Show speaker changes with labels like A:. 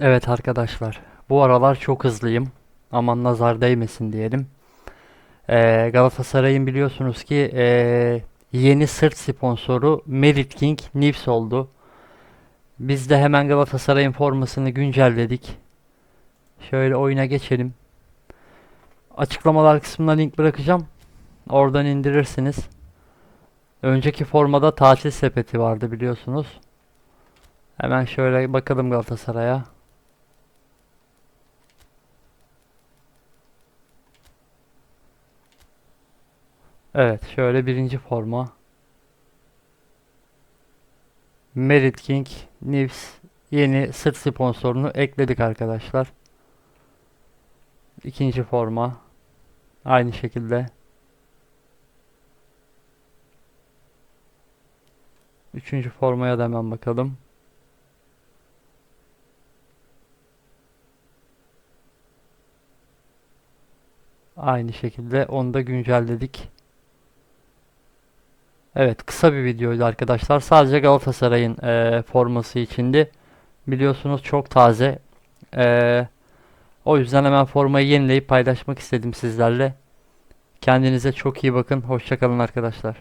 A: Evet arkadaşlar, bu aralar çok hızlıyım. Aman nazar değmesin diyelim. Ee, Galatasaray'ın biliyorsunuz ki ee, yeni sırt sponsoru Merit King Nivs oldu. Biz de hemen Galatasaray'ın formasını güncelledik. Şöyle oyuna geçelim. Açıklamalar kısmına link bırakacağım. Oradan indirirsiniz. Önceki formada tatil sepeti vardı biliyorsunuz. Hemen şöyle bakalım Galatasaray'a. Evet, şöyle birinci forma. Merit King Nivs yeni sırt sponsorunu ekledik arkadaşlar. İkinci forma. Aynı şekilde. Üçüncü formaya da hemen bakalım. Aynı şekilde onu da güncelledik. Evet kısa bir videoydu arkadaşlar. Sadece Galatasaray'ın eee, forması içindi. Biliyorsunuz çok taze. Eee, o yüzden hemen formayı yenileyip paylaşmak istedim sizlerle. Kendinize çok iyi bakın. Hoşça kalın arkadaşlar.